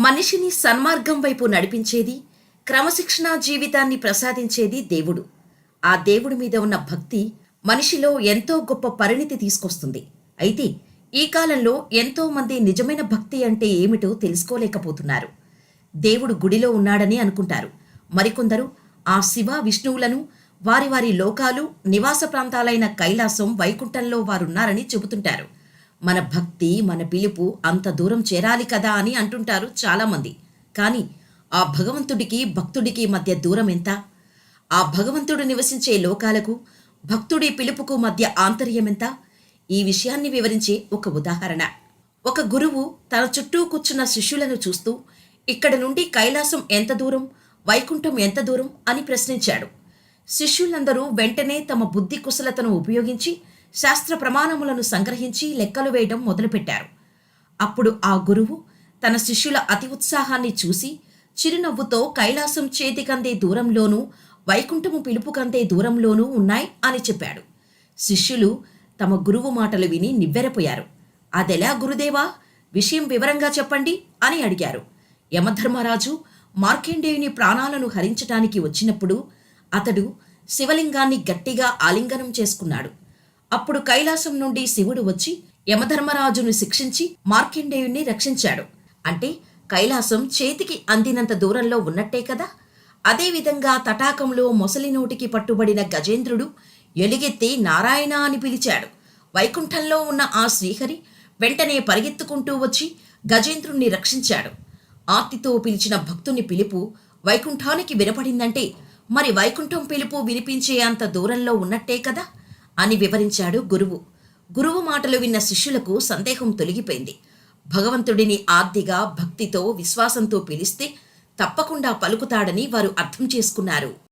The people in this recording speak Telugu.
మనిషిని సన్మార్గం వైపు నడిపించేది క్రమశిక్షణా జీవితాన్ని ప్రసాదించేది దేవుడు. ఆ దేవుడి మీద ఉన్న భక్తి మనిషిలో ఎంతో గొప్ప పరిణితి తీసుకొస్తుంది. అయితే ఈ కాలంలో ఎంతో మంది నిజమైన భక్తి అంటే ఏమిటో తెలుసుకోలేకపోతున్నారు. దేవుడు గుడిలో ఉన్నాడని అనుకుంటారు. మరికొందరు ఆ శివ విష్ణువులను వారి వారి లోకాలు నివాస ప్రాంతాలైన కైలాసం వైకుంఠంలో వారున్నారని చెబుతుంటారు. మన భక్తి మన పిలుపు అంత దూరం చేరాలి కదా అని అంటుంటారు చాలామంది. కానీ ఆ భగవంతుడికి భక్తుడికి మధ్య దూరం ఎంత? ఆ భగవంతుడు నివసించే లోకాలకు భక్తుడి పిలుపుకు మధ్య ఆంతర్యం ఎంత? ఈ విషయాన్ని వివరించే ఒక ఉదాహరణ. ఒక గురువు తన చుట్టూ కూర్చున్న శిష్యులను చూస్తూ ఇక్కడ నుండి కైలాసం ఎంత దూరం? వైకుంఠం ఎంత దూరం? అని ప్రశ్నించాడు. శిష్యులందరూ వెంటనే తమ బుద్ధి కుశలతను ఉపయోగించి శాస్త్ర ప్రమాణములను సంగ్రహించి లెక్కలు వేయడం మొదలుపెట్టారు. అప్పుడు ఆ గురువు తన శిష్యుల అతి ఉత్సాహాన్ని చూసి చిరునవ్వుతో కైలాసం చేతికందే దూరంలోనూ వైకుంఠము పిలుపుకందే దూరంలోనూ ఉన్నాయి అని చెప్పాడు. శిష్యులు తమ గురువు మాటలు విని నివ్వెరపోయారు. అదెలా గురుదేవా? విషయం వివరంగా చెప్పండి అని అడిగారు. యమధర్మరాజు మార్కండేయుని ప్రాణాలను హరించటానికి వచ్చినప్పుడు అతడు శివలింగాన్ని గట్టిగా ఆలింగనం చేసుకున్నాడు. అప్పుడు కైలాసం నుండి శివుడు వచ్చి యమధర్మరాజును శిక్షించి మార్కండేయుణ్ణి రక్షించాడు. అంటే కైలాసం చేతికి అందినంత దూరంలో ఉన్నట్టే కదా? అదేవిధంగా తటాకంలో మొసలి నోటికి పట్టుబడిన గజేంద్రుడు ఎలుగెత్తి నారాయణ అని పిలిచాడు. వైకుంఠంలో ఉన్న ఆ శ్రీహరి వెంటనే పరిగెత్తుకుంటూ వచ్చి గజేంద్రుణ్ణి రక్షించాడు. ఆర్తితో పిలిచిన భక్తుని పిలుపు వైకుంఠానికి వినపడిందంటే మరి వైకుంఠం పిలుపు వినిపించే అంత దూరంలో ఉన్నట్టే కదా? అని వివరించాడు గురువు. గురువు మాటలు విన్న శిష్యులకు సందేహం తొలగిపోయింది. భగవంతుడిని ఆర్తిగా భక్తితో విశ్వాసంతో పిలిస్తే తప్పకుండా పలుకుతాడని వారు అర్థం చేసుకున్నారు.